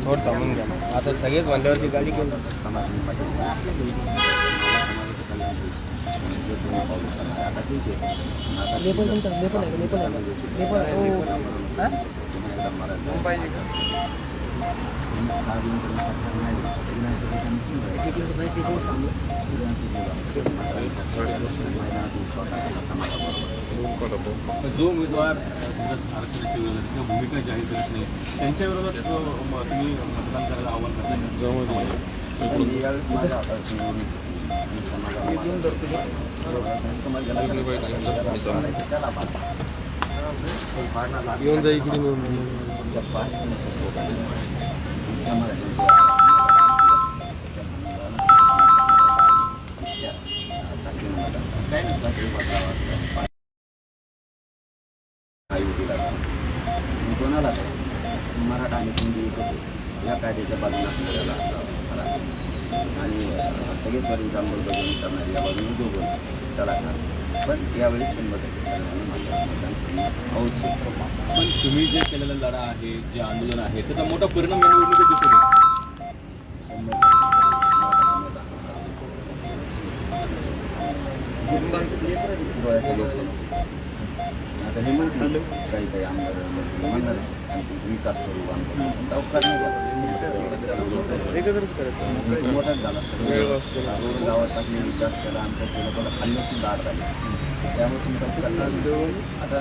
थोडं थांबून घ्या आता सगळेच म्हणल्यावरती गाडी केली लेपल तुमचं लेपल आहे लेपल आहे लेपल आहे मुंबई जो उमेदवार विरोधात किंवा भूमिका जाहीर करत नाही त्यांच्या विरोधात तुम्ही मतदान करायला आव्हान करता जो येऊन जा कोणाला मराठा आणि हिंदी या कायद्याच्या आणि सगळेच वरील अंमलबजावणी करणारे या बाजूने दोघं कलाकार पण यावेळी शंभर टक्के आवश्यक पण तुम्ही जे केलेला लढा आहे जे आंदोलन आहे त्याचा मोठा परिणाम या निवडणुकीत दिसून. आता हे काही काही आमदार म्हणणार विकास करू आमदार एकत्रच करायचं मोठाच झाला रोड गावात टाकले विकास केला आमच्या केलं पण खाल्लं सुद्धा आड त्यामुळे तुमचा आता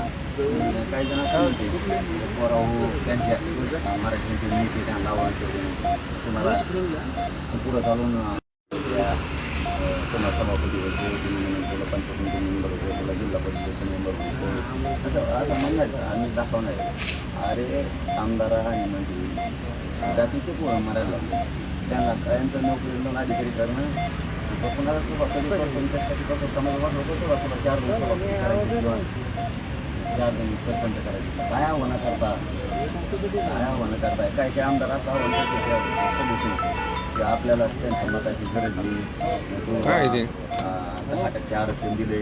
काही जण काय म्हणते पोराहो त्यांच्या मराठीचे नेते त्यांना आव्हान तुम्हाला पुढं चालून पुन्हा सभापती होते केलं पंचायत मेंबर होते तुला जिल्हा परिषदेचे मेंबर होते. असं असं म्हणणार आम्ही दाखवणार अरे आमदार आणि मंत्री जातीचे पोरं मारायला लागले. त्यांना सगळ्यांचं नोकरी म्हणून अधिकारी करणं तो कुणाला सुरुवात कधी करतो त्यासाठी कसं समाज वाटलं होतं तेव्हा तुला चार दिवस सभापती करायची किंवा चार दिवस सरपंच करायचे. काय आव्हानं करता? काय आव्हानं करताय काय काय आमदार असं आव्हान करते की आपल्याला त्यांच्या मताची गरज नाही दहा टक्के आरक्षण दिले.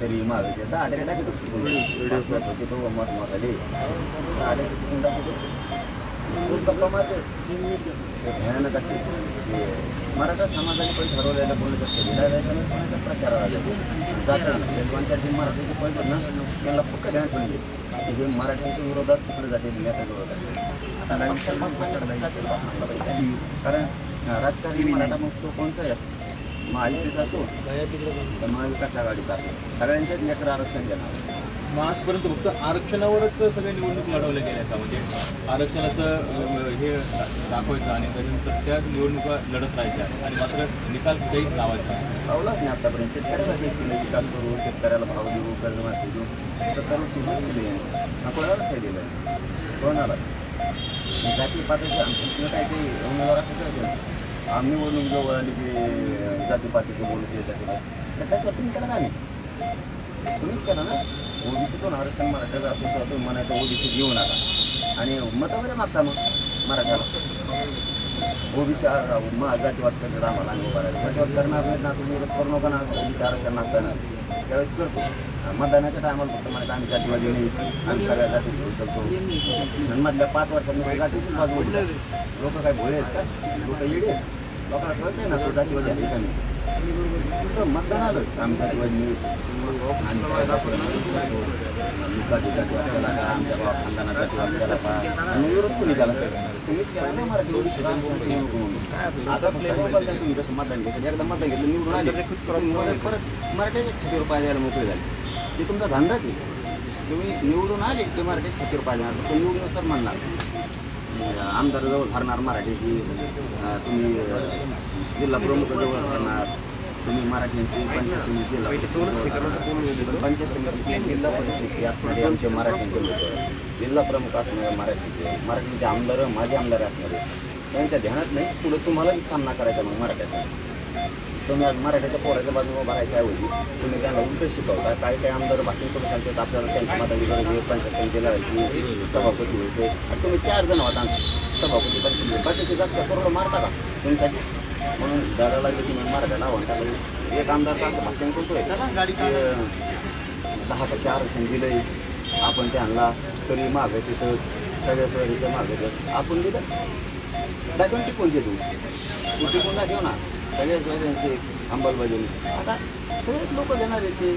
तरी महाविद्यालय दहा टक्के दाखवतो. होते तो मत मताले दहा टक्के दाखवतो. गप्पा मारते ते भयानक असे मराठा समाजाने पण ठरवलेलं कोणाच्या कसं जायचं नाही कोणाच्या प्रचाराला जायचं जाताना ते मराठीचे ना त्यांना पक्क ध्यान पडले की हे मराठ्यांच्या विरोधात कुठलं जाते नेत्याच्या विरोधात आता राजकारण जातील कारण राजकारणी मराठा मग तो कोणचाही असतो महायुतीचा असो तर महाविकास आघाडीचा असो. सगळ्यांच्याच लेकर आरक्षण देणार. मग आजपर्यंत फक्त आरक्षणावरच सगळे निवडणूक लढवल्या गेल्या का? म्हणजे आरक्षणाचं हे दाखवायचं आणि त्याच्यानंतर त्याच निवडणुका लढत राहायच्या आणि मात्र निकाल कुठेही लावायचा पावलाच नाही आतापर्यंत. शेतकऱ्याला तेच केलं विकास करू शेतकऱ्याला भाव देऊ कर्जमाफी देऊ. सत्तर वर्ष हेच केलं हा कोणाला काय दिलं कोणाला जाती पातीचं आमचं काय ते उमेदवार असं आम्ही बोलून जवळ आली की जाती पातीचं बोलू ते. जाती त्याच्यात तुम्ही केलं का नाही तुम्हीच केलं ना. ओबीसीतून आरक्षण मराठ्याचं असेल तर तुम्ही म्हणायचं ओबीसी घेऊ नका. आणि मतं वगैरे मागता मग मराठ्याला. ओबीसी मग जातीवाद करतात आम्हाला आणि जातीवाद करणार नाही ना तुम्ही करू नका ना. ओबीसी आरक्षण मागताना त्यावेळेस करतो. मतदानाच्या टायमाला फक्त म्हणत आम्ही जातीवादी नाही. आम्ही सगळ्या जाती घेऊ शकतो आणि मधल्या पाच वर्षांनी जातीचीच बाजू लोक काय भोळे आहेत का? लोक येडे आहेत. लोकांना कळतंय ना तो जातीवादी आहे का नाही मतदान आलं आम्ही जातीवादी आणि आमच्या विरोध कोणी केला तुम्हीच केला ना मराठी म्हणून आता फक्त तुम्ही जसं मतदान घेतलं एकदा मतदान घेतलं निवडून आले परत मराठ्याच्या छातीवर पाय द्यायला मोकळे झाले ते तुमचा धंदाच आहे तुम्ही निवडून आले ते मराठ्याच्या छातीवर पाय देणार फक्त निवडून तर म्हणणार आमदाराजवळ धरणार मराठीची तुम्ही जिल्हा प्रमुख जवळ धरणार तुम्ही मराठ्यांची पंचायत समिती पंचायत समितीची जिल्हा परिषदची असणारे आमचे मराठ्यांचे लोक जिल्हा प्रमुख असणारे मराठीचे मराठीचे आमदार माझे आमदार असणारे त्यांच्या ध्यानात नाही पुढे तुम्हालाही सामना करायचा मग मराठ्याचा तुम्ही मराठीच्या पोराच्या बाजूने बघायच्या ऐवजी तुम्ही त्यांना उलट शिकवता. काही काही आमदार भाषण करून सांगतात आपल्याला त्यांच्या मताची गरज पंचायत समितीला सभापती व्हायचे आणि तुम्ही चार जण होता सभापती पंचायत बाकीचे जास्त करोड मारता का तुम्हीसाठी म्हणून दादा लागले तुम्ही मराठ्याला आव्हान टाकलं. एक आमदार तर असं भाषण करतोय की, दहा टक्के आरक्षण दिलंय. आपण त्यांना तरी मागं तिथं सगळ्या सगळ्या मागे आपण दिलं. दाखवून टिकून देतो. तू टिकून दाखव ना. सगळ्या सोयऱ्यांचे अंमलबजावणी आता सगळेच लोक देणार आहेत ते.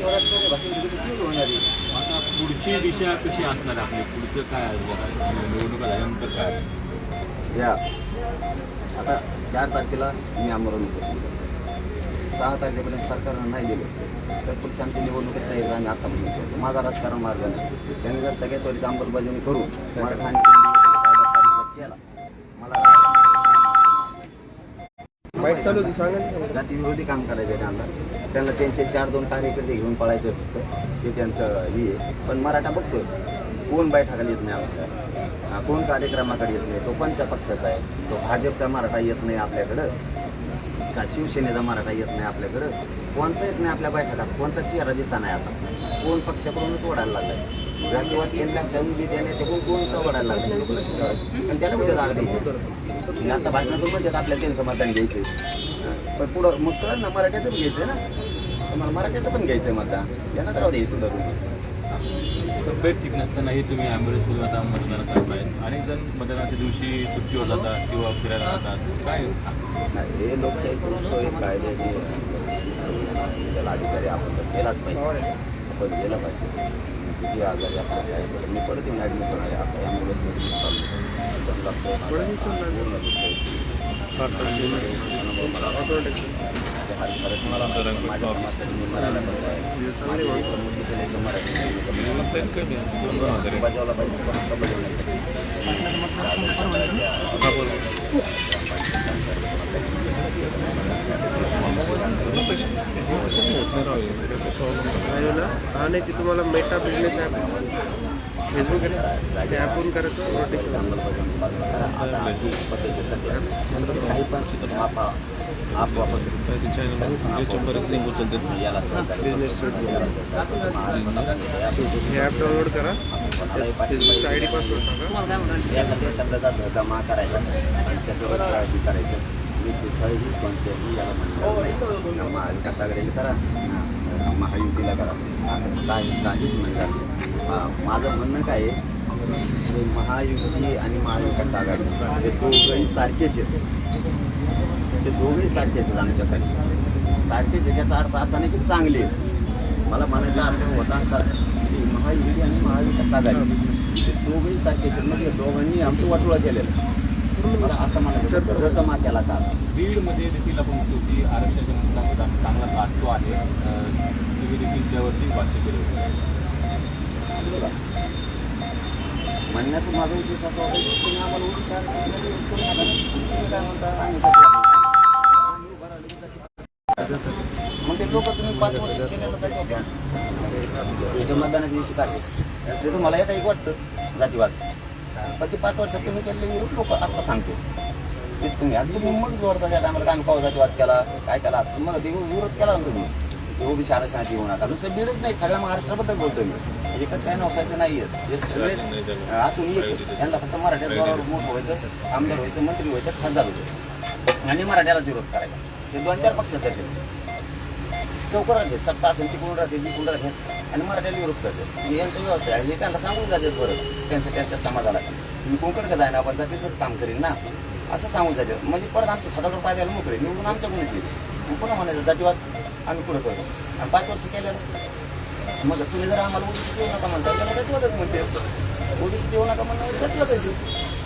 भाषेमध्ये किती होणार आहे? आता पुढची दिशा कशी असणार आहे आपली? पुढचं काय आहे जरा? निवडणुका झाल्यानंतर काय? या. आता चार तारखेला मी आमरण करतो. सहा तारखेपर्यंत सरकारनं नाही दिलं. तर पुढच्या आमची निवडणुकीत नाही आम्ही आता म्हणून करतो. माझा राजकारण मार्ग नाही. त्यांनी जर सगळ्या सोयीची अंमलबजावणी करून मराठा आणि केला वाईट चालू होती सांगा ना. जातीविरोधी काम करायचं आहे त्यांना. त्यांना त्यांचे चार दोन कार्यकर्ते घेऊन पळायचं फक्त ते त्यांचं हे आहे. पण मराठा बघतोय. कोण बैठकाला येत नाही आपल्याला हा, कोण कार्यक्रमाकडे येत नाही? तो कोणत्या पक्षाचा आहे? तो भाजपचा मराठा येत नाही आपल्याकडं? का शिवसेनेचा मराठा येत नाही आपल्याकडं? कोणचा येत नाही आपल्या बैठकात? कोणचा चेहरा दिसता नाही आता? कोण पक्षाकडूनच ओढायला लागलाय? जातीवाद केलेल्या संधी देणे ते कोण कोणचा ओढायला लागलाय. पण त्याला कुठे जाग द्यायची? आता भाषणातून म्हणतात आपल्याला त्यांचं मतदान घ्यायचं पण पुढं मग कळ ना मराठ्याचं पण घ्यायचं ना. तुम्हाला मराठ्याचं पण घ्यायचं मतदान. यांना तर हे सुधारून तब्येत ठीक नसतानाही तुम्ही ॲम्ब्युलन्समधून आता मतदानात थांबलाय अनेक जण मतदानाच्या दिवशी सुट्टीवर जातात किंवा फिरायला जातात. काय हे लोकशाहीची सोय कायद्याची त्याला अधिकारी आपण तर केलाच पाहिजे. आपण गेलं पाहिजे. किती आजारी आपल्याला काय बरं मी परत येऊन ॲडमिट होणार आहे आता ॲम्ब्युलन्समध्ये मी चाललो एकदम लागतो पूर्ण दुखतंय. ते हात परत मला माझ्या समाजात मी मरायला बघतो आहे माझी एक प्रमुख इथे एक मराठी सैनिक बजावला पाहिजे स्वतंत्र बजावण्यासाठी राहिलं हा नाही ते तुम्हाला मेटा बिझनेस ॲप फेसबुक आहे ते ॲपवरून करायचं रोटेशन पण आप आप हे ॲप डाउनलोड करा. फेसबुकचा आय डी पासवर्ड टाका. शब्दाचा करायचा आणि त्याच्यावर काळजी करायचं. मी कुठंही कोणत्याही याला म्हणणार नाही. करा. महायुतीला करा. असं काही काहीच म्हणतात नाही. माझं म्हणणं काय आहे? महायुती आणि महाविकास आघाडी हे दोघंही सारखेच आहेत. ते दोघंही सारखेच आहेत आमच्यासाठी. सारखेच आहे त्याचा अर्थ असा नाही की चांगले मला म्हणायचा अर्थ होता असा की महायुती आणि महाविकास आघाडी ते दोघंही सारखेच आहेत. म्हणजे दोघांनी आमचं वाटोळा केलेलं मला असं म्हणायचं कर्जाचा केला का बीडमध्ये देखील आपण म्हणतो की आरक्षण चांगला गाजतो आहे अं, तुम्ही देखील त्यावरती भाष्य केलं होतं. म्हणण्याचं माझा उद्देश असा होता की तुम्ही आम्हाला ओडिशा काय म्हणता? आम्ही मग ते लोक तुम्ही पाच वर्ष केलेलं तरी होत्या मतदानाच्या दिवशी काढले ते तुम्हाला एका एक वाटतं जातीवाद. पण ते पाच वर्षात तुम्ही केलेले विरोध लोक आत्ता सांगते. तुम्ही आता तुम्ही मग जोडता त्या टायमाला काय पाव जातीवाद केला काय केला? मग विरोध केला ना तुम्ही. ओबीसी आरक्षणाची येऊ नका. नुसतं बीडच नाही सगळ्या महाराष्ट्राबद्दल बोलतो मी. एकच काय नवसायचं नाही आहे हे सगळे आतून येते. यांना फक्त मराठ्यात मोठं व्हायचं आमदार व्हायचं मंत्री व्हायचं खासदार व्हायचं. आणि मराठ्यालाच विरोध करायचा. हे दोन चार पक्ष जातील चौक राहते सत्ता असेल तिकडून राहते तिकडून राहते. आणि मराठ्याला विरोध करते हे यांचा व्यवसाय आहे हे त्यांना सांगून जातात बरं. त्यांचं त्यांच्या समाजाला. मी कोणकडे जाईन आपण जातीतच काम करीन ना. असं सांगून जाते म्हणजे परत आमचं सदाडून पाय द्यायला मोकळे निवडून आमच्याकडूनच येते मग पुन्हा म्हणायचं जातीवाद आम्ही पुढे करतो आणि पाच वर्ष केलेलं मग तुम्ही जर आम्हाला ओबीसी येऊ नका म्हणता त्याला जातीवादच म्हणते. ओबीसी येऊ नका म्हणणं जातीवादच आहे.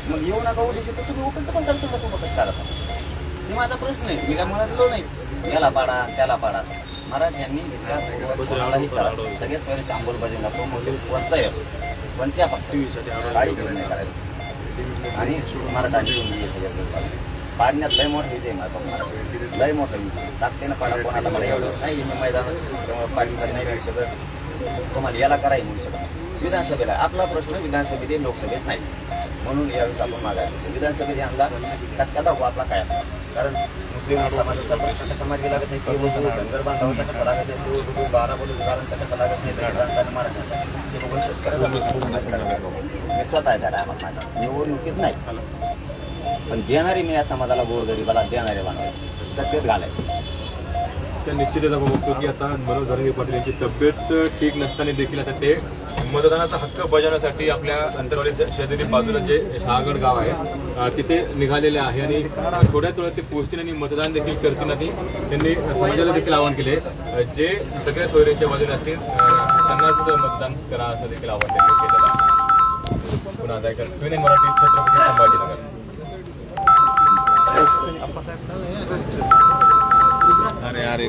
मग येऊ नका ओबीसी तर तुम्ही ओपनचं पण त्यांचं उभं कसं करता हे माझा प्रश्न आहे. मी काय म्हणत लो नाही. याला पाडा त्याला पाडा. मराठ्यांनी कोणालाही करा. सगळ्याच पहिल्याच्या अंमलबजावणी असो ते कोणचाही असो कोणत्या पक्षासाठी काही निर्णय करायचं आणि मराठांनी पाडण्यात लय मोठं विजय माझा मराठी लय मोठा विजय ताकदीनं पाडा कोणाला मला एवढं नाही मी मैदानात पाठीमध्ये नाही राहू शकत. तुम्हाला याला करायला म्हणू शकत. विधानसभेला आपला प्रश्न विधानसभेत लोकसभेत नाही. म्हणून यावेळेस आपण मागायला विधानसभेत आणला कचका दाखवा आपला काय असतो? कारण मुस्लिम समाजाचा प्रश्न कसा मार्गी लागत नाही किंवा धनगर बांधवाचा कसा लागत नाही तो बारा बोलू घरांचा कसा लागत नाही? तर मारत नाही. ते बघून शेतकऱ्याचा मी स्वतः आहे त्या टायमात माझा निवडणुकीत नाही. पण देणारी मी या समाजाला गोरगरीबाला देणारे बनवायचे. सत्तेत घालायचे. त्या निश्चितच आपण बघतो की आता मनोज धरंगे पाटील यांची तब्येत ठीक नसताना देखील आता ते मतदानाचा हक्क बजावण्यासाठी आपल्या अंतरवाडी शेजारी बाजूला जे शहागड गाव आहे तिथे निघालेले आहे आणि थोड्याच वेळात ते पोहोचतील आणि मतदान देखील करतील आणि त्यांनी समाजाला देखील आवाहन केले. जे सगळ्या सोयऱ्यांच्या बाजूला असतील त्यांनाच मतदान करा असं देखील आवाहन केलं केलेलं आहे. पुन्हा मराठी छत्रपती संभाजीनगर. अरे अरे